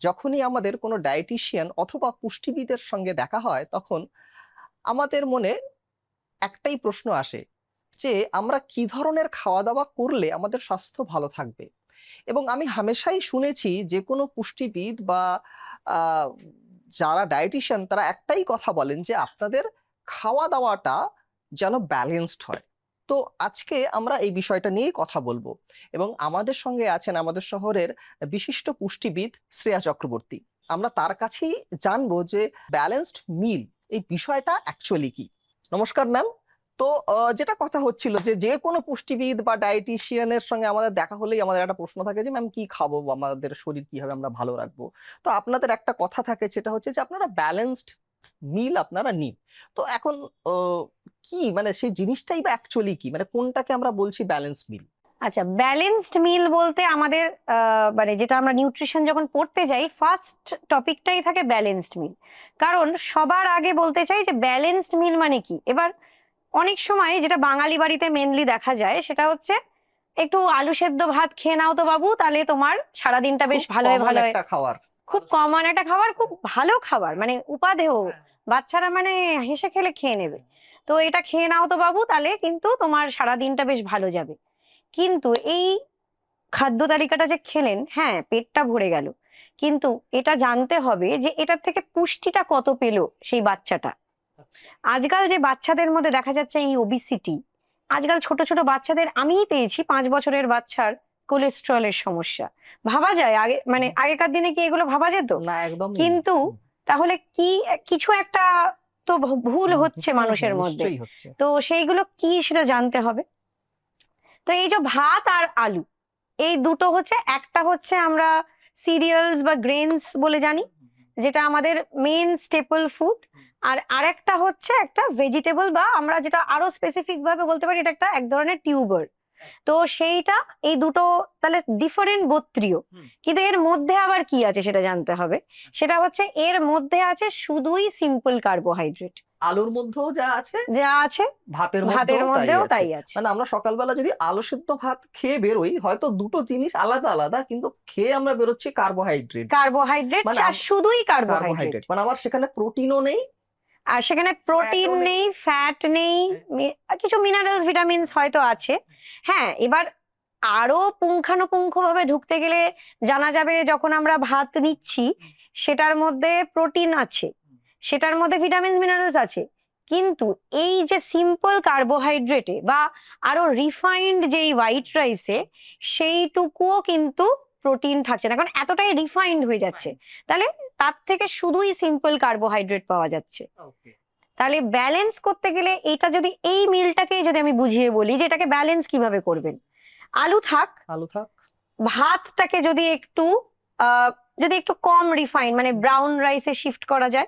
যখনই আমাদের কোনো ডায়েটিশিয়ান অথবা পুষ্টিবিদের সঙ্গে দেখা হয়, তখন আমাদের মনে একটাই প্রশ্ন আসে যে, আমরা কি ধরনের খাওয়া দাওয়া করলে আমাদের স্বাস্থ্য ভালো থাকবে? এবং আমি হামেশাই শুনেছি যে, কোনো পুষ্টিবিদ বা যারা ডায়েটিশিয়ান তারা একটাই কথা বলেন যে, আপনাদের খাওয়া দাওয়াটা যেন ব্যালেন্সড হয়। তো আজকে আমরা এই বিষয়টা নিয়ে কথা বলব। এবং আমাদের সঙ্গে আছেন আমাদের শহরের বিশিষ্ট পুষ্টিবিদ শ্রেয়া চক্রবর্তী। আমরা তার কাছেই জানব যে ব্যালেন্সড মিল এই বিষয়টা অ্যাকচুয়ালি কি। নমস্কার ম্যাম তো যেটা কথা হচ্ছিল যে যে কোনো পুষ্টিবিদ বা ডায়েটিশিয়ানের সঙ্গে আমাদের দেখা হলেই আমাদের একটা প্রশ্ন থাকে যে ম্যাম কি খাব আমাদের শরীর কীভাবে আমরা ভালো রাখব? তো আপনাদের একটা কথা থাকে, সেটা হচ্ছে যে আপনারা ব্যালেন্সড মিল আপনারা নিন। তো এখন কি মানে সেই জিনিসটাই বা অ্যাকচুয়ালি কি? মানে কোনটাকে আমরা বলছি ব্যালেন্স মিল আচ্ছা ব্যালেন্সড মিল বলতে আমাদের মানে যেটা আমরা নিউট্রিশন যখন পড়তে যাই ফার্স্ট টপিকটাই থাকে ব্যালেন্সড মিল কারণ সবার আগে বলতে চাই যে ব্যালেন্সড মিল মানে কি? এবার অনেক সময় যেটা বাঙালি বাড়িতে মেনলি দেখা যায় সেটা হচ্ছে একটু আলু সেদ্ধ ভাত খেয়ে নাও তো বাবু তাহলে তোমার সারাদিনটা বেশ ভালো হয় ভালো হয় খাবার খুব কমন একটা খাবার খুব ভালো খাবার। মানে উপাদেয় বাচ্চারা মানে হেসে খেলে খেয়ে নেবে। তো এটা খেয়ে নাও তো বাবু তাহলে কিন্তু তোমার সারা দিনটা বেশ ভালো যাবে। কিন্তু এই খাদ্য তালিকাটা যে খেলেন হ্যাঁ পেটটা ভরে গেল। কিন্তু এটা জানতে হবে যে এটার থেকে পুষ্টিটা কত পেল সেই বাচ্চাটা। আজকাল যে বাচ্চাদের মধ্যে দেখা যাচ্ছে এই ওবিসিটি আজকাল ছোট ছোট বাচ্চাদের আমিই পেয়েছি পাঁচ বছরের বাচ্চার কোলেস্ট্রলের সমস্যা। ভাবা যায় আগে মানে আগেকার দিনে কি এগুলো ভাবা যেত? না একদম কিন্তু তাহলে কি কিছু একটা তো ভুল হচ্ছে মানুষের মধ্যে। তো সেইগুলো কি সেটা জানতে হবে। তো এই যে ভাত আর আলু এই দুটো হচ্ছে একটা হচ্ছে আমরা সিরিয়ালস বা গ্রেনস বলে জানি যেটা আমাদের মেন স্টেপল ফুড আর আরেকটা হচ্ছে একটা ভেজিটেবল বা আমরা যেটা আরও স্পেসিফিক ভাবে বলতে পারি এটা একটা এক ধরনের টিউবার তো সেইটা এই দুটো তাহলে ডিফারেন্ট গোত্রীয়। কিন্তু এর মধ্যে আবার কি আছে সেটা জানতে হবে? সেটা হচ্ছে এর মধ্যে আছে শুধুই সিম্পল কার্বোহাইড্রেট আলুর মধ্যেও যা আছে যা আছে ভাতের ভাতের মধ্যেও তাই আছে। মানে আমরা সকালবেলা যদি আলু সেদ্ধ ভাত খেয়ে বেরোই হয়তো দুটো জিনিস আলাদা আলাদা কিন্তু খেয়ে আমরা বেরোচ্ছি কার্বোহাইড্রেট কার্বোহাইড্রেট মানে শুধুই কার্বোহাইড্রেট মানে আমার সেখানে প্রোটিনও নেই আর সেখানে প্রোটিন নেই। ফ্যাট নেই কিছু মিনারেলস ভিটামিনস হয়তো আছে হ্যাঁ এবার আরও পুঙ্খানুপুঙ্খ ভাবে ঢুকতে গেলে জানা যাবে যখন আমরা ভাত নিচ্ছি সেটার মধ্যে প্রোটিন আছে সেটার মধ্যে ভিটামিন মিনারেলস আছে কিন্তু এই যে সিম্পল কার্বোহাইড্রেটে বা আরও রিফাইন্ড যেই হোয়াইট রাইসে সেইটুকুও কিন্তু প্রোটিন থাকছে না কারণ এতটাই রিফাইন্ড হয়ে যাচ্ছে। তাহলে তার থেকে শুধুই সিম্পল কার্বোহাইড্রেট পাওয়া যাচ্ছে। তাহলে ব্যালেন্স করতে গেলে এটা যদি এই মিলটাকে যদি আমি বুঝিয়ে বলি যে এটাকে ব্যালেন্স কীভাবে করবেন? আলু থাক। আলু থাক। ভাতটাকে যদি একটু আহ, যদি একটু কম রিফাইন মানে ব্রাউন রাইসে শিফট করা যায়।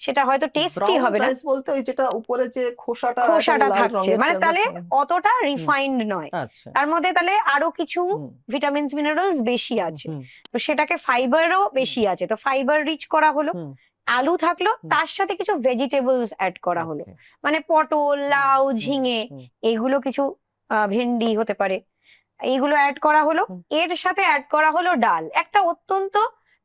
সেটা হয়তো টেস্টি হবে না। বলতে ওই যেটা উপরে যে খোসাটা খোসাটা থাকছে। মানে তাহলে অতটা রিফাইন্ড নয়। আচ্ছা। তার মধ্যে তাহলে আরও কিছু ভিটামিনস মিনারেলস বেশি আছে। তো সেটাকে ফাইবারও বেশি আছে। তো ফাইবার রিচ করা হলো আলু থাকল তার সাথে কিছু ভেজিটেবলস অ্যাড করা হলো। মানে পটল লাউ ঝিঙে এগুলো কিছু ভেন্ডি হতে পারে। এইগুলো অ্যাড করা হলো। এর সাথে অ্যাড করা হলো ডাল। একটা অত্যন্ত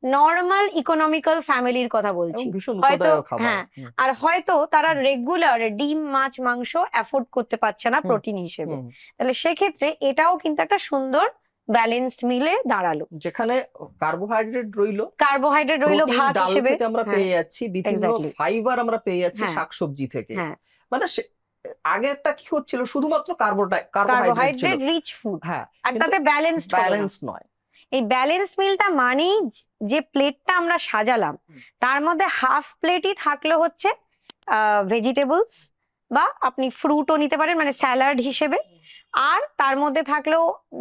নর্মাল ইকোনমিক্যাল ফ্যামিলির কথা বলছি। হয়তো- হ্যাঁ, আর হয়তো তারা রেগুলার ডিম মাছ মাংস অ্যাফোর্ড করতে পারছে না প্রোটিন হিসেবে। তাহলে সেক্ষেত্রে এটাও কিন্তু একটা সুন্দর ব্যালেন্সড মিলে দাঁড়াল। যেখানে কার্বোহাইড্রেট রইল। কার্বোহাইড্রেট রইল ভাত হিসেবে। আমরা হ্যাঁ, পেয়ে যাচ্ছি বিভিন্ন ফাইবার আমরা পেয়ে যাচ্ছি। শাকসবজি থেকে। হ্যাঁ। মানে আগেরটা কি হচ্ছিল? শুধুমাত্র কার্বোহাইড্রেট রিচ ফুড হ্যাঁ আর তাতে ব্যালেন্সড ব্যালেন্স নয়। এই ব্যালেন্স মিলটা মানেই যে প্লেটটা আমরা সাজালাম তার মধ্যে হাফ প্লেটই থাকল হচ্ছে ভেজিটেবলস বা আপনি ফ্রুটও নিতে পারেন মানে স্যালাড হিসেবে। আর তার মধ্যে থাকল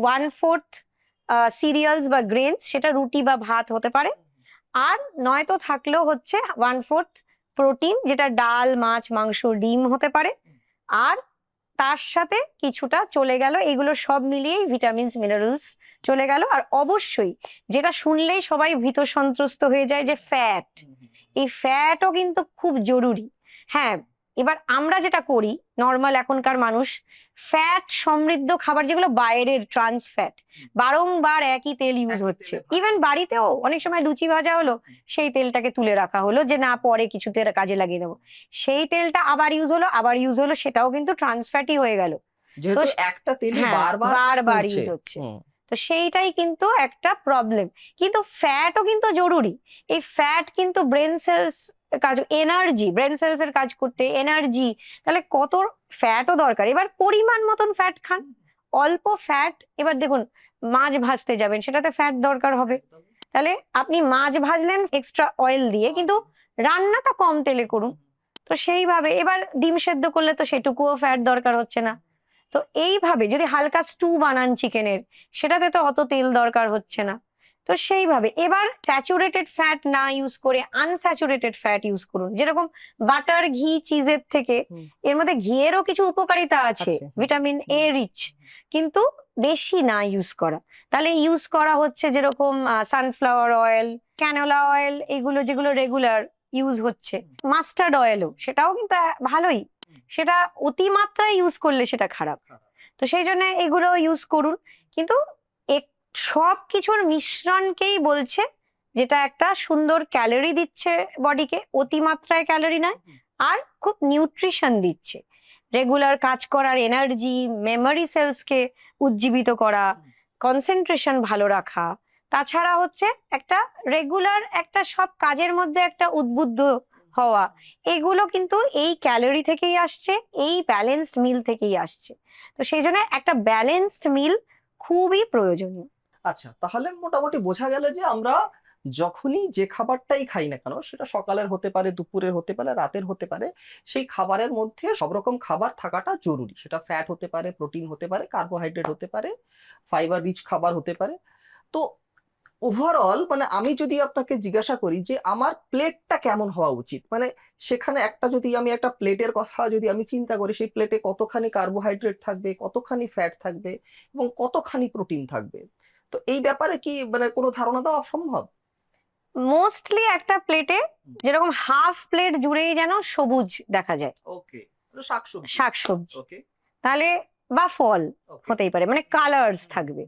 ওয়ান ফোর্থ সিরিয়ালস বা গ্রেনস সেটা রুটি বা ভাত হতে পারে। আর নয়তো থাকলেও হচ্ছে ওয়ান ফোর্থ প্রোটিন যেটা ডাল মাছ মাংস ডিম হতে পারে। আর তার সাথে কিছুটা চলে গেল। এগুলো সব মিলিয়েই ভিটামিনস মিনারেলস চলে গেল। আর অবশ্যই যেটা শুনলেই সবাই ভীত সন্ত্রস্ত হয়ে যায় যে ফ্যাট এই ফ্যাটও কিন্তু খুব জরুরি। হ্যাঁ এবার আমরা যেটা করি নর্মাল এখনকার মানুষ ফ্যাট সমৃদ্ধ খাবার যেগুলো বাইরের ট্রান্স ফ্যাট বারংবার একই তেল ইউজ হচ্ছে। ইভেন বাড়িতেও অনেক সময় লুচি ভাজা হলো সেই তেলটাকে তুলে রাখা হলো যে না পরে কিছুতে কাজে লাগিয়ে দেবো। সেই তেলটা আবার ইউজ হলো আবার ইউজ হলো সেটাও কিন্তু ট্রান্স ফ্যাটই হয়ে গেল। একটা তেলই হ্যাঁ, বারবার বারবার ইউজ হচ্ছে। তো সেইটাই কিন্তু একটা প্রবলেম কিন্তু ফ্যাটও কিন্তু জরুরি। এই ফ্যাট কিন্তু ব্রেন সেলস কাজ এনার্জি ব্রেন সেলস এর কাজ করতে এনার্জি তাহলে কত ফ্যাটও দরকার। এবার পরিমাণ মতন ফ্যাট খান, অল্প ফ্যাট এবার দেখুন, মাছ ভাজতে যাবেন, সেটাতে ফ্যাট দরকার হবে। তাহলে আপনি মাছ ভাজলেন এক্সট্রা অয়েল দিয়ে, কিন্তু রান্নাটা কম তেলে করুন। তো সেইভাবে, এবার ডিম সেদ্ধ করলে তো সেটুকুও ফ্যাট দরকার হচ্ছে না। তো এইভাবে যদি হালকা স্টু বানান চিকেনের সেটাতে তো অত তেল দরকার হচ্ছে না। তো সেইভাবে। এবার স্যাচুরেটেড ফ্যাট না ইউজ করে আনস্যাচুরেটেড ফ্যাট ইউজ করুন। যেরকম বাটার ঘি চিজের থেকে এর মধ্যে ঘিয়েরও কিছু উপকারিতা আছে। ভিটামিন এ রিচ কিন্তু বেশি না ইউজ করা। তাহলে ইউজ করা হচ্ছে যেরকম সানফ্লাওয়ার অয়েল ক্যানোলা অয়েল এগুলো যেগুলো রেগুলার ইউজ হচ্ছে। মাস্টার্ড অয়েলও সেটাও কিন্তু ভালোই। সেটা অতিমাত্রায় ইউজ করলে সেটা খারাপ। তো সেই জন্য এগুলো ইউজ করুন। কিন্তু সব কিছুর মিশ্রণকেই বলছে যেটা একটা সুন্দর ক্যালোরি দিচ্ছে বডিকে অতিমাত্রায় ক্যালোরি নয় আর খুব নিউট্রিশন দিচ্ছে। রেগুলার কাজ করার এনার্জি মেমোরি সেলসকে উজ্জীবিত করা কনসেন্ট্রেশন ভালো রাখা। তাছাড়া হচ্ছে একটা রেগুলার একটা সব কাজের মধ্যে একটা উদ্বুদ্ধ হওয়া। এগুলো কিন্তু এই ক্যালোরি থেকেই আসছে এই ব্যালেন্সড মিল থেকেই আসছে। তো সেই জন্য একটা ব্যালেন্সড মিল খুবই প্রয়োজনীয়। আচ্ছা তাহলে মোটামুটি বোঝা গেল যে আমরা যখনই যে খাবারটাই খাই না কেন, সেটা সকালের হতে পারে, দুপুরের হতে পারে, রাতের হতে পারে, সেই খাবারের মধ্যে সব রকম খাবার থাকাটা জরুরি। সেটা ফ্যাট হতে পারে প্রোটিন হতে পারে কার্বোহাইড্রেট হতে পারে ফাইবার রিচ খাবার হতে পারে। তো ওভারঅল মানে আমি যদি আপনাকে জিজ্ঞাসা করি যে আমার প্লেটটা কেমন হওয়া উচিত? মানে সেখানে একটা যদি আমি একটা প্লেটের কথা যদি আমি চিন্তা করি, সেই প্লেটে কতখানি কার্বোহাইড্রেট থাকবে, কতখানি ফ্যাট থাকবে এবং কতখানি প্রোটিন থাকবে? তো এই ব্যাপারে কি মানে কোনো ধারণা দেওয়া সম্ভব? মোস্টলি একটা প্লেটে যেরকম হাফ প্লেট জুড়েই যেন সবুজ দেখা যায়। ওকে শাকসবজি। শাকসবজি। ওকে তাহলে বা ফল হতেই পারে মানে কালার্স থাকবে।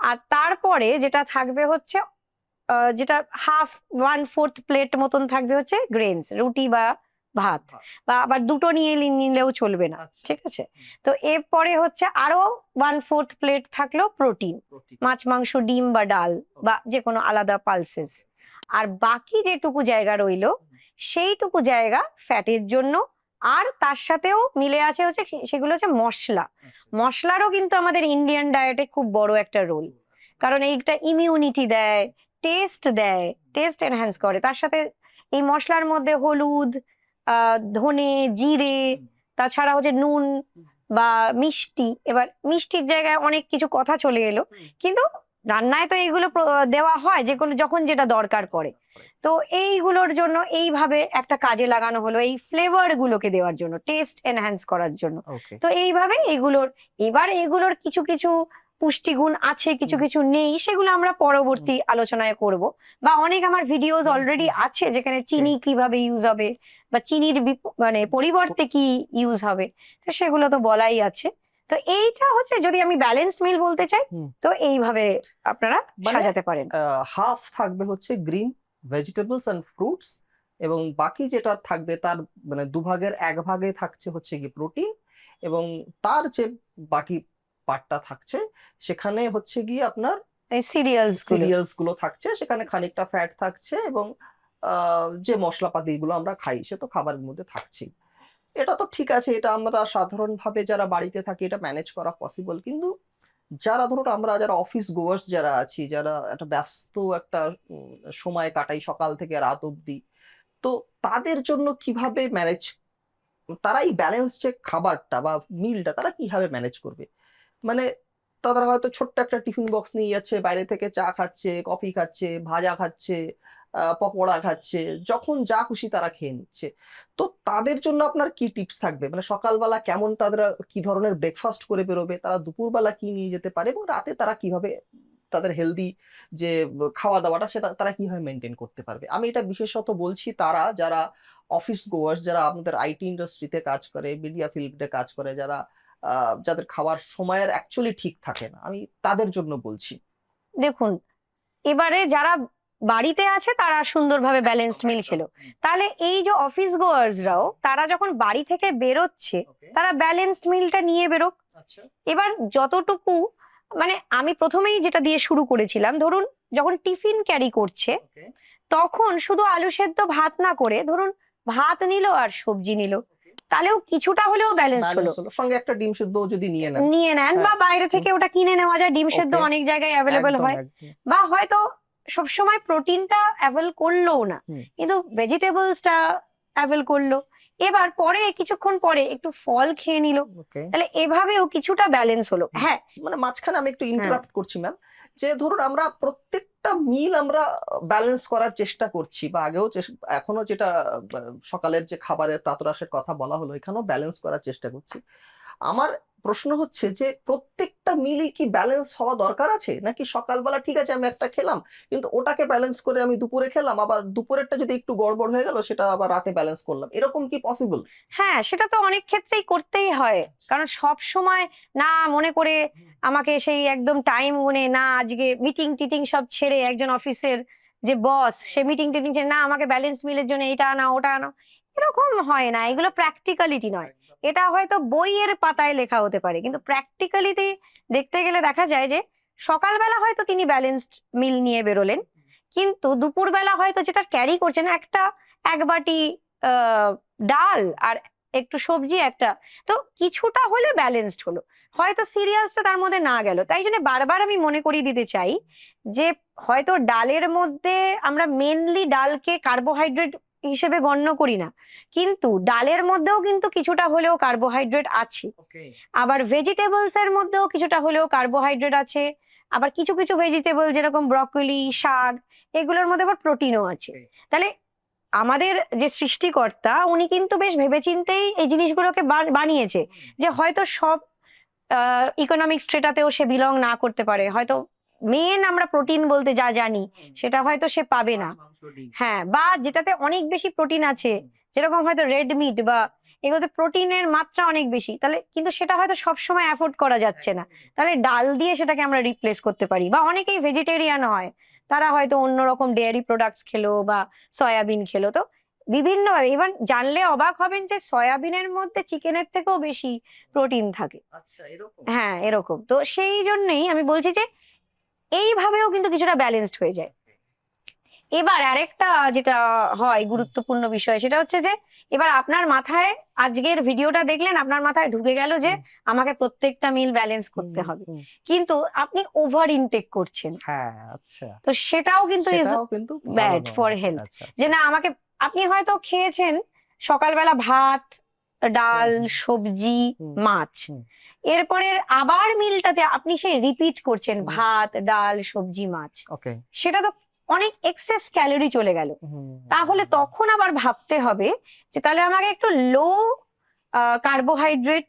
আর তারপরে যেটা থাকবে হচ্ছে যেটা হাফ ওয়ান ফোর্থ প্লেট মতন থাকবে হচ্ছে গ্রেনস রুটি বা ভাত। বা আবার দুটো নিয়ে নিলেও চলবে না আচ্ছা। ঠিক আছে? তো এরপরে হচ্ছে আরও ওয়ান ফোর্থ প্লেট থাকল প্রোটিন মাছ মাংস ডিম বা ডাল বা যে কোনো আলাদা পালসেস আর বাকি যেটুকু জায়গা রইল সেইটুকু জায়গা ফ্যাটের জন্য। আর তার সাথেও মিলে আছে হচ্ছে সেগুলো হচ্ছে মশলা। মশলারও কিন্তু আমাদের ইন্ডিয়ান ডায়েটে খুব বড় একটা রোল কারণ এইটা ইমিউনিটি দেয় টেস্ট দেয় টেস্ট এনহ্যান্স করে। তার সাথে এই মশলার মধ্যে হলুদ ধনে জিরে তাছাড়া হচ্ছে নুন বা মিষ্টি। এবার মিষ্টির জায়গায় অনেক কিছু কথা চলে এলো। কিন্তু রান্নায় তো এইগুলো দেওয়া হয় যে কোনো যখন যেটা দরকার পড়ে। তো এইগুলোর জন্য এইভাবে একটা কাজে লাগানো হলো এই ফ্লেভার গুলোকে দেওয়ার জন্য টেস্ট এনহ্যান্স করার জন্য। তো এইভাবে এগুলোর এবার এগুলোর কিছু কিছু পুষ্টিগুণ আছে কিছু কিছু নেই সেগুলো আমরা পরবর্তী আলোচনায় করব। বা অনেক আমার ভিডিওস অলরেডি আছে যেখানে চিনি কীভাবে ইউজ হবে বা চিনির মানে পরিবর্তে কি ইউজ হবে তো সেগুলো তো বলাই আছে। তো এইটা হচ্ছে যদি আমি ব্যালেন্স মিল বলতে চাই তো এইভাবে আপনারা মানে- সাজাতে পারেন। হাফ থাকবে হচ্ছে গ্রিন ভেজিটেবলস এন্ড ফ্রুটস এবং বাকি যেটা থাকবে তার মানে দুভাগের এক ভাগে থাকছে হচ্ছে কি প্রোটিন এবং তার যে বাকি পার্টটা থাকছে সেখানে হচ্ছে গিয়ে আপনার সিরিয়ালসগুলো। সিরিয়ালসগুলো থাকছে সেখানে খানিকটা ফ্যাট থাকছে এবং যে মশলাপাতি গুলো আমরা খাই সে তো খাবারের মধ্যে থাকছেই। এটা তো ঠিক আছে এটা আমরা সাধারণভাবে যারা বাড়িতে থাকি এটা ম্যানেজ করা পসিবল কিন্তু যারা ধরুন আমরা যারা অফিস গোয়ার্স যারা আছি যারা একটা ব্যস্ত একটা সময় কাটাই সকাল থেকে রাত অবধি তো তাদের জন্য কীভাবে ম্যানেজ তারা এই ব্যালেন্স যে খাবারটা বা মিলটা তারা কীভাবে ম্যানেজ করবে? মানে তারা হয়তো ছোট্ট একটা টিফিন বক্স নিয়ে যাচ্ছে, বাইরে থেকে চা খাচ্ছে, কফি খাচ্ছে, ভাজা খাচ্ছে পকোড়া খাচ্ছে, যখন যা খুশি তারা খেয়ে নিচ্ছে। তো তাদের জন্য আপনার কি টিপস থাকবে? মানে সকালবেলা কেমন তারা কি ধরনের ব্রেকফাস্ট করে বেরোবে? তারা দুপুরবেলা কি নিয়ে যেতে পারে? এবং রাতে তারা কীভাবে তাদের হেলদি যে খাওয়া দাওয়াটা সেটা তারা কীভাবে মেনটেন করতে পারবে? আমি এটা বিশেষত বলছি তারা যারা অফিস গোয়ার্স যারা আমাদের আইটি ইন্ডাস্ট্রিতে কাজ করে মিডিয়া ফিল্ডে কাজ করে, যারা যাদের খাওয়ার সময়ের অ্যাকচুয়ালি ঠিক থাকে না। আমি তাদের জন্য বলছি। দেখুন এবারে যারা বাড়িতে আছে তারা সুন্দরভাবে ব্যালেন্সড মিল খেলো। তাহলে এই যে অফিস গোয়ার্সরাও তারা যখন বাড়ি থেকে বেরোচ্ছে তারা ব্যালেন্সড মিলটা নিয়ে বেরোক। আচ্ছা। এবার যতটুকু মানে আমি প্রথমেই যেটা দিয়ে শুরু করেছিলাম ধরুন যখন টিফিন ক্যারি করছে তখন শুধু আলু সেদ্ধ ভাত না করে ধরুন ভাত নিল আর সবজি নিল তাহলেও কিছুটা হলেও ব্যালেন্স হলো। সঙ্গে একটা ডিম সিদ্ধ যদি নিয়ে নেন। নিয়ে নেন বা বাইরে থেকে ওটা কিনে নেওয়া যায়। ডিম সেদ্ধ অনেক জায়গায় অ্যাভেলেবেল হয়। বা হয়তো সবসময় প্রোটিনটা অ্যাভেল করলোও না। কিন্তু ভেজিটেবলসটা অ্যাভেল করল। এবার পরে কিছুক্ষণ পরে একটু ফল খেয়ে নিল। তাহলে এভাবেও কিছুটা ব্যালেন্স হলো। হ্যাঁ। মানে মাঝখানে আমি একটু ইন্টারাপ্ট করছি ম্যাম যে ধরুন আমরা প্রত্যেকটা মিল আমরা ব্যালেন্স করার চেষ্টা করছি বা আগেও এখনও যেটা সকালের যে খাবারের প্রাতরাশের কথা বলা হলো এখানেও ব্যালেন্স করার চেষ্টা করছি। আমার প্রশ্ন হচ্ছে যে, প্রত্যেকটা মিলই কি ব্যালেন্স হওয়া দরকার আছে? নাকি সকালবেলা, ঠিক আছে, আমি একটা খেলাম। কিন্তু ওটাকে ব্যালেন্স করে আমি দুপুরে খেলাম, আবার দুপুরেরটা যদি একটু গড়বড় হয়ে গেল, সেটা আবার রাতে ব্যালেন্স করলাম। এরকম কি পসিবল হ্যাঁ সেটা তো অনেক ক্ষেত্রেই করতেই হয়। কারণ সব সময় না মনে করে আমাকে সেই একদম টাইম গুনে না, আজকে মিটিং টিটিং সব ছেড়ে একজন অফিসের যে বস সে মিটিং টিটিং ছেড়ে, না, আমাকে ব্যালেন্স মিলের জন্য এটা আনা, ওটা আনা। এরকম হয় না, এগুলো প্র্যাকটিক্যালিটি নয়। এটা হয়তো বইয়ের পাতায় লেখা হতে পারে, কিন্তু প্র্যাকটিক্যালিতে দেখতে গেলে দেখা যায় যে সকালবেলা হয়তো তিনি ব্যালেন্সড মিল নিয়ে বেরোলেন, কিন্তু দুপুরবেলা হয়তো যেটা ক্যারি করছেন একটা, এক বাটি ডাল আর একটু সবজি একটা, তো কিছুটা হলে ব্যালেন্সড হলো। হয়তো সিরিয়ালসটা তার মধ্যে না গেল। তাই জন্য বারবার আমি মনে করিয়ে দিতে চাই যে হয়তো ডালের মধ্যে আমরা মেনলি ডালকে কার্বোহাইড্রেট হিসেবে গণ্য করি না। কিন্তু ডালের মধ্যেও কিন্তু কিছুটা হলেও কার্বোহাইড্রেট আছে। আবার ভেজিটেবলস এর মধ্যেও কিছুটা হলেও কার্বোহাইড্রেট আছে। আবার কিছু কিছু ভেজিটেবল যেরকম ব্রকলি শাক এগুলোর মধ্যে আবার প্রোটিনও আছে। তাহলে আমাদের যে সৃষ্টিকর্তা উনি কিন্তু বেশ ভেবেচিন্তেই এই জিনিসগুলোকে বানিয়েছে। যে হয়তো সব ইকোনমিক স্ট্রেটাতেও সে বিলং না করতে পারে। হয়তো মেন আমরা প্রোটিন বলতে যা জানি সেটা হয়তো সে পাবে না। হ্যাঁ বা যেটাতে অনেক বেশি প্রোটিন আছে যেরকম হয়তো রেড মিট বা এগুলোতে প্রোটিনের মাত্রা অনেক বেশি তাহলে কিন্তু সেটা হয়তো সবসময় অ্যাফোর্ড করা যাচ্ছে না। তাহলে ডাল দিয়ে সেটাকে আমরা রিপ্লেস করতে পারি বা অনেকেই ভেজিটেরিয়ান হয় তারা হয়তো অন্যরকম ডেয়ারি প্রোডাক্টস খেলো বা সয়াবিন খেলো তো বিভিন্নভাবে ইভেন জানলে অবাক হবেন যে সয়াবিনের মধ্যে চিকেনের থেকেও বেশি প্রোটিন থাকে। আচ্ছা হ্যাঁ এরকম। তো সেই জন্যই আমি বলছি যে এইভাবেও কিন্তু কিছুটা ব্যালেন্সড হয়ে যায়। এবার আরেকটা যেটা হয় গুরুত্বপূর্ণ বিষয় সেটা হচ্ছে যে এবার আপনার মাথায় আজকের ভিডিওটা দেখলেন আপনার মাথায় ঢুকে গেল যে আমাকে প্রত্যেকটা মিল ব্যালেন্স করতে হবে। কিন্তু আপনি ওভার ইনটেক করছেন। হ্যাঁ আচ্ছা। তো সেটাও কিন্তু আচ্ছা, health. আচ্ছা, যে না আমাকে আপনি হয়তো খেয়েছেন সকালবেলা ভাত ডাল। সবজি মাছ। এরপরে আবার মিলটাতে আপনি সেই রিপিট করছেন ভাত ডাল সবজি মাছ। সেটা তো অনেক এক্সেস ক্যালোরি চলে গেল। তাহলে তখন আবার ভাবতে হবে যে তাহলে আমাকে একটু লো কার্বোহাইড্রেট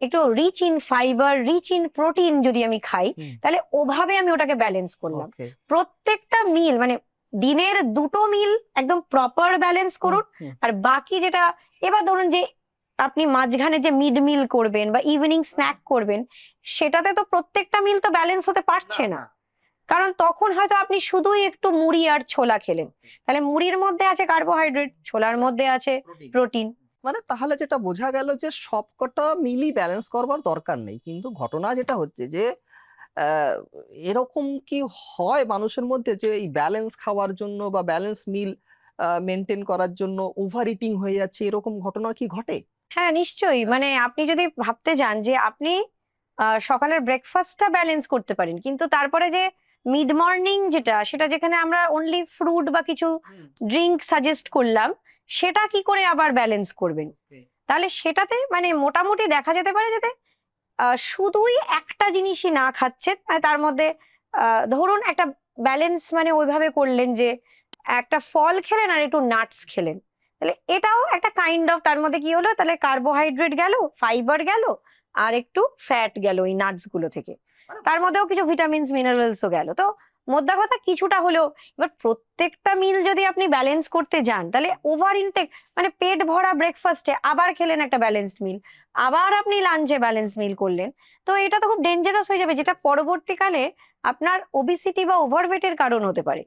একটু rich in fibre rich in protein যদি আমি খাই তাহলে ওভাবে আমি ওটাকে ব্যালেন্স করলাম। প্রত্যেকটা মিল মানে দিনের দুটো মিল একদম প্রপার ব্যালেন্স করুন আর বাকি যেটা এবার ধরুন যে আপনি মাঝখানে যে মিড মিল করবেন বা ইভিনিং স্ন্যাক করবেন সেটাতে তো প্রত্যেকটা মিল তো ব্যালেন্স হতে পারছে না। কারণ তখন হয়তো আপনি শুধুই একটু মুড়ি আর ছোলা খেলেন। তাহলে মুড়ির মধ্যে আছে কার্বোহাইড্রেট ছোলার মধ্যে আছে প্রোটিন মানে তাহলে যেটা বোঝা গেল যে সবকটা মিলই ব্যালেন্স করবার দরকার নেই। কিন্তু ঘটনা যেটা হচ্ছে যে আহ, এরকম কি হয় মানুষের মধ্যে যে এই ব্যালেন্স খাওয়ার জন্য বা ব্যালেন্স মিল মেনটেন করার জন্য ওভার ইটিং হয়ে যাচ্ছে এরকম ঘটনা কি ঘটে? হ্যাঁ নিশ্চয়ই। মানে আপনি যদি ভাবতে যান যে আপনি সকালের ব্রেকফাস্টটা ব্যালেন্স করতে পারেন কিন্তু তারপরে যে মিড মর্নিং যেটা সেটা যেখানে আমরা অনলি ফ্রুট বা কিছু ড্রিঙ্ক সাজেস্ট করলাম সেটা কি করে আবার ব্যালেন্স করবেন? তাহলে সেটাতে মানে মোটামুটি দেখা যেতে পারে যাতে শুধুই একটা জিনিসই না খাচ্ছেন মানে তার মধ্যে ধরুন একটা ব্যালেন্স মানে ওইভাবে করলেন যে একটা ফল খেলেন আর একটু নাটস খেলেন। তাহলে এটাও একটা কাইন্ড অফ তার মধ্যে কি হলো? তাহলে কার্বোহাইড্রেট গেল ফাইবার গেল আর একটু ফ্যাট গেল এই নাটসগুলো থেকে। তার মধ্যেও কিছু ভিটামিনস মিনারেলসও গেল। তো মোদ্দা কথা কিছুটা হলেও এবার প্রত্যেকটা মিল যদি আপনি ব্যালেন্স করতে যান তাহলে ওভার ইনটেক মানে পেট ভরা ব্রেকফাস্টে আবার খেলেন একটা ব্যালেন্সড মিল আবার আপনি লাঞ্চে ব্যালেন্স মিল করলেন। তো এটা তো খুব ডেঞ্জারাস হয়ে যাবে যেটা পরবর্তীকালে আপনার ওবিসিটি বা ওভারওয়েটের কারণ হতে পারে।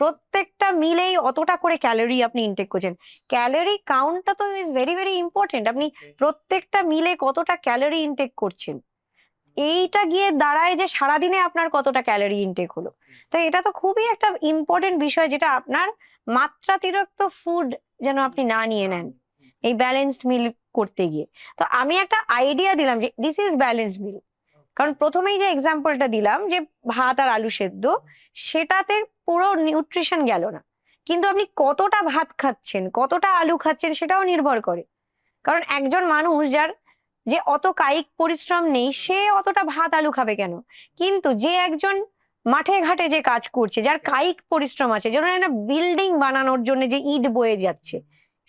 প্রত্যেকটা মিলেই অতটা করে ক্যালোরি আপনি ইনটেক করছেন। ক্যালোরি কাউন্টটা তো ইজ ভেরি ভেরি ইম্পর্টেন্ট আপনি প্রত্যেকটা মিলে কতটা ক্যালোরি ইনটেক করছেন। এইটা গিয়ে দাঁড়ায় যে সারাদিনে আপনার কতটা ক্যালোরি ইনটেক হলো। তো এটা তো খুবই একটা ইম্পর্টেন্ট বিষয় যেটা আপনার মাত্রাতিরিক্ত ফুড যেন আপনি না নিয়ে নেন। এই ব্যালেন্সড মিল করতে গিয়ে। তো আমি একটা আইডিয়া দিলাম যে দিস ইজ ব্যালেন্সড মিল কারণ প্রথমেই যে এক্সাম্পলটা দিলাম যে ভাত আর আলু সেদ্ধ, সেটাতে পুরো নিউট্রিশন গেল না। কিন্তু আপনি কতটা ভাত খাচ্ছেন, কতটা আলু খাচ্ছেন সেটাও নির্ভর করে। কারণ একজন মানুষ যার যে অত কায়িক পরিশ্রম নেই, সে অতটা ভাত আলু খাবে কেন? কিন্তু যে একজন মাঠে ঘাটে যে কাজ করছে, যার কায়িক পরিশ্রম আছে, যেন বিল্ডিং বানানোর জন্য যে ইট বয়ে যাচ্ছে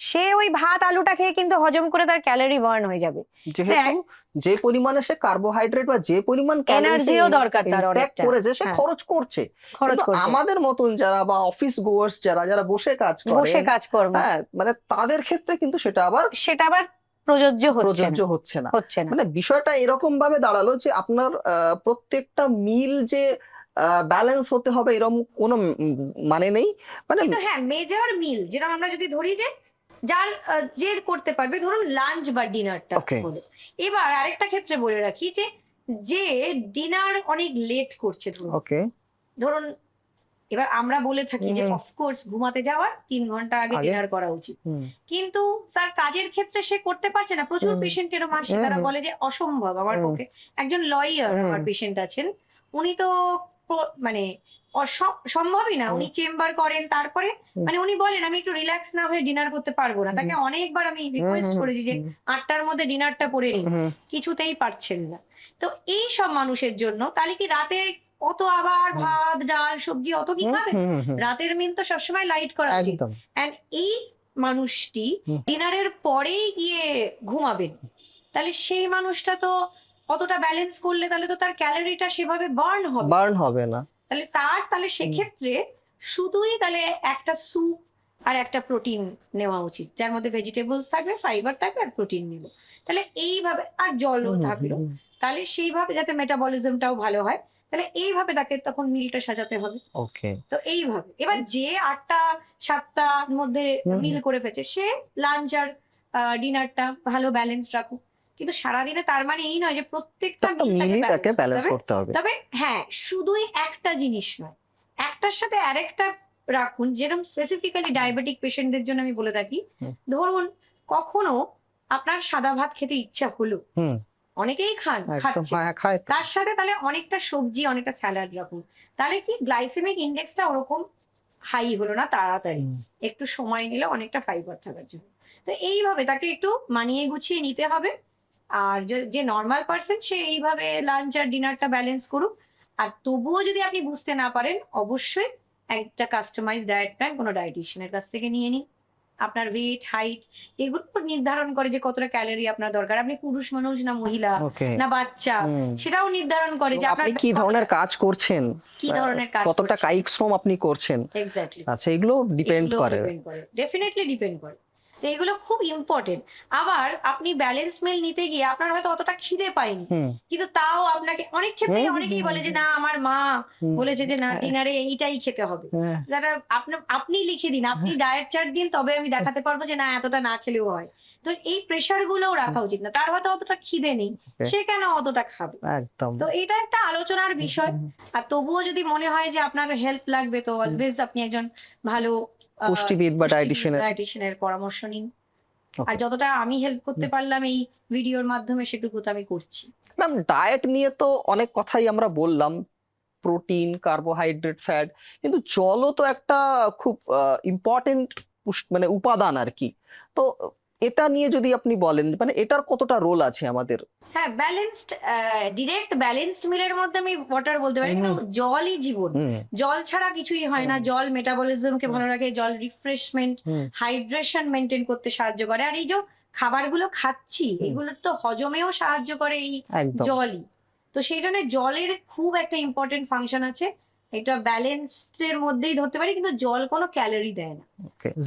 সে ওই ভাত আলুটা খেয়ে কিন্তু হজম করে তার ক্যালোরি বার্ন হয়ে যাবে। যেহেতু যে পরিমাণে সে কার্বোহাইড্রেট বা যে পরিমাণ এনার্জিও দরকার তার অনেকটা। করেছে সে হ্যাঁ। খরচ করছে। খরচ করছে। আমাদের মতন যারা বা অফিস গোয়ার্স যারা যারা বসে কাজ বসে করে কাজকর্ম হ্যাঁ মানে তাদের ক্ষেত্রে কিন্তু সেটা আবার সেটা আবার প্রযোজ্য হচ্ছে প্রযোজ্য না হচ্ছে না। হচ্ছে না। মানে বিষয়টা এরকম ভাবে দাঁড়াল যে আপনার প্রত্যেকটা মিল যে ব্যালেন্স হতে হবে এরকম কোনো মানে নেই। মানে হ্যাঁ মেজর মিল যেরকম আমরা যদি ধরি যে যার যে করতে পারবে ধরুন লাঞ্চ বা ডিনারটা. এবার আরেকটা ক্ষেত্রে বলে রাখি যে যে ডিনার অনেক লেট করছে ধরুন। ওকে ধরুন এবার আমরা বলে থাকি যে। অফকোর্স ঘুমাতে যাওয়ার তিন ঘণ্টা আগে? ডিনার করা উচিত। কিন্তু তার কাজের ক্ষেত্রে সে করতে পারছে না। প্রচুর পেশেন্ট এরকম আসে তারা বলে যে অসম্ভব আমার পক্ষে। একজন লয়ার আমার পেশেন্ট আছেন। উনি তো মানে সম্ভবই না। উনি চেম্বার করেন তারপরে মানে উনি বলেন আমি একটু রিল্যাক্স না হয়ে ডিনার করতে পারব না। তাকে অনেকবার আমি রিকোয়েস্ট করেছি যে আটটার মধ্যে ডিনারটা করে নিন। কিছুতেই পারছেন না। তো এই সব মানুষের জন্য তাহলে কি রাতে অত আবার ভাত ডাল সবজি অত কি খাবে রাতের মিল তো সবসময় লাইট করা উচিত। অ্যান্ড এই মানুষটি ডিনারের পরেই গিয়ে ঘুমাবেন। তাহলে সেই মানুষটা তো অতটা ব্যালেন্স করলে তাহলে তো তার ক্যালোরিটা সেভাবে বার্ন হবে। বার্ন হবে না। তাহলে তার তাহলে সেক্ষেত্রে শুধুই তাহলে একটা স্যুপ আর একটা প্রোটিন নেওয়া উচিত যার মধ্যে ভেজিটেবলস থাকবে ফাইবার থাকবে আর প্রোটিন নেব। তাহলে এইভাবে আর জলও থাকল। তাহলে সেইভাবে যাতে মেটাবলিজমটাও ভালো হয় তাহলে এইভাবে তাকে তখন মিলটা সাজাতে হবে। ওকে। তো এইভাবে এবার যে আটটা সাতটার মধ্যে মিল করে ফেছে সে লাঞ্চ আর ডিনারটা ভালো ব্যালেন্স রাখুক। কিন্তু সারাদিনে তার মানে এই নয় যে প্রত্যেকটা তাকে ব্যালেন্স করতে হবে। তবে হ্যাঁ শুধুই একটা জিনিস নয় একটার সাথে আরেকটা রাখুন যেরকম স্পেসিফিক্যালি ডায়াবেটিক পেশেন্টদের জন্য আমি বলে থাকি। ধরুন কখনো আপনার সাদা ভাত খেতে ইচ্ছা হলো অনেকেই খান খাচ্ছে। হ্যাঁ তো। তার সাথে তাহলে অনেকটা সবজি অনেকটা স্যালাড রাখুন। তাহলে কি গ্লাইসেমিক ইন্ডেক্সটা ওরকম হাই হলো না তাড়াতাড়ি? একটু সময় নিলে অনেকটা ফাইবার থাকার জন্য। তো এইভাবে তাকে একটু মানিয়ে গুছিয়ে নিতে হবে। আর যে- নর্মাল পার্সন সে এইভাবে লাঞ্চ আর ডিনারটা ব্যালেন্স করুক। আর তবুও যদি আপনি বুঝতে না পারেন অবশ্যই একটা কাস্টমাইজ ডায়েট প্ল্যান কোনো ডায়েটিশিয়ানের কাছ থেকে নিয়ে নিন। আপনার ওয়েট হাইট এগুলো নির্ধারণ করে যে কতটা ক্যালোরি আপনার দরকার। আপনি পুরুষ মানুষ না মহিলা না বাচ্চা সেটাও নির্ধারণ করে যে আপনি কি ধরনের কাজ করছেন? কি ধরনের কাজ কতটা কায়িক শ্রম আপনি করছেন? এক্স্যাক্টলি আচ্ছা এগুলো ডিপেন্ড করে। ডেফিনেটলি ডিপেন্ড করে। তো এগুলো খুব ইম্পর্টেন্ট আবার আপনি ব্যালেন্স মিল নিতে গিয়ে আপনার হয়তো অতটা খিদে পায়নি। কিন্তু তাও আপনাকে অনেক ক্ষেত্রে অনেকেই বলে যে না আমার মা বলেছে যে না হ্যাঁ। ডিনারে এইটাই খেতে হবে। হ্যাঁ, যারা আপনি আপনি লিখে দিন আপনি ডায়েট চার্ট দিন তবে আমি দেখাতে পারব যে না এতটা না খেলেও হয়। তো এই প্রেশার গুলোও রাখা উচিত না। তার হয়তো অতটা খিদে নেই সে কেন অতটা খাবে? একদম। তো এটা একটা আলোচনার বিষয়। আর তবুও যদি মনে হয় যে আপনার হেল্প লাগবে তো অলওয়েজ আপনি একজন ভালো পুষ্টিবিদ বা ডায়েটিশিয়ানের ডায়েটিশিয়ানের পরামর্শ নিন। আর যতটা আমি হেল্প করতে পারলাম এই ভিডিওর মাধ্যমে সেটুকু তো আমি করছি। ম্যাম ডায়েট নিয়ে তো অনেক কথাই আমরা বললাম। প্রোটিন কার্বোহাইড্রেট ফ্যাট কিন্তু জলও তো একটা খুব ইম্পর্টেন্ট মানে উপাদান আর কি। তো এটা নিয়ে যদি আপনি বলেন মানে এটার কতটা রোল আছে আমাদের? হ্যাঁ ব্যালেন্সড ডিরেক্ট ব্যালেন্সড মিলের মধ্যে আমি ওয়াটার বলতে পারি কিন্তু জলই জীবন। জল ছাড়া কিছুই হয় না জল মেটাবলিজমকে ভালো রাখে জল রিফ্রেশমেন্ট হাইড্রেশন মেনটেন করতে সাহায্য করে। আর এই যে খাবারগুলো খাচ্ছি হুম। এগুলো তো হজমেও সাহায্য করে এই জলই। তো সেই জন্য জলের খুব একটা ইম্পর্টেন্ট ফাংশন আছে। এটা ব্যালেন্সড এর মধ্যেই ধরতে পারি কিন্তু জল কোনো ক্যালোরি দেয় না।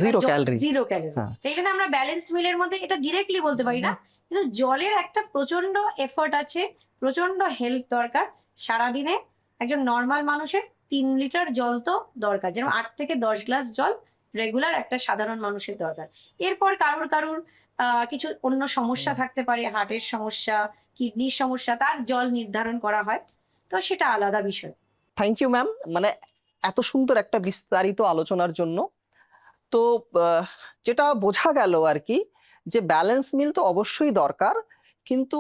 জিরো ক্যালোরি জিরো ক্যালোরি জন্য আমরা ব্যালেন্সড মিলের মধ্যে এটা ডিরেক্টলি বলতে পারি না কিন্তু জলের একটা প্রচণ্ড এফর্ট আছে প্রচণ্ড হেল্প দরকার। সারাদিনে একজন নর্মাল মানুষের তিন লিটার জল তো দরকার যেমন আট থেকে দশ গ্লাস জল রেগুলার একটা সাধারণ মানুষের দরকার। এরপর কারুর কারুর আহ, কিছু অন্য সমস্যা থাকতে পারে হার্টের সমস্যা কিডনির সমস্যা তার জল নির্ধারণ করা হয়। তো সেটা আলাদা বিষয়। থ্যাংক ইউ ম্যাম মানে এত সুন্দর একটা বিস্তারিত আলোচনার জন্য। তো যেটা বোঝা গেল আর কি, যে ব্যালেন্স মিল তো অবশ্যই দরকার, কিন্তু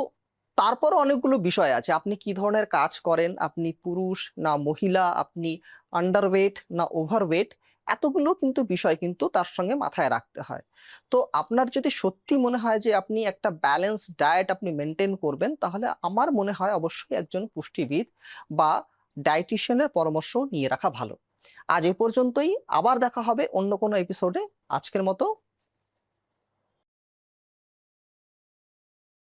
তারপর অনেকগুলো বিষয় আছে। আপনি কি ধরনের কাজ করেন? আপনি পুরুষ না মহিলা? আপনি আন্ডারওয়েট না ওভারওয়েট এতগুলো কিন্তু বিষয় কিন্তু তার সঙ্গে মাথায় রাখতে হয়। তো আপনার যদি সত্যি মনে হয় যে আপনি একটা ব্যালেন্স ডায়েট আপনি মেনটেন করবেন, তাহলে আমার মনে হয় অবশ্যই একজন পুষ্টিবিদ বা ডায়েটিশিয়ানের পরামর্শ নিয়ে রাখা ভালো। আজ এ পর্যন্তই। আবার দেখা হবে অন্য কোনো এপিসোডে আজকের মতো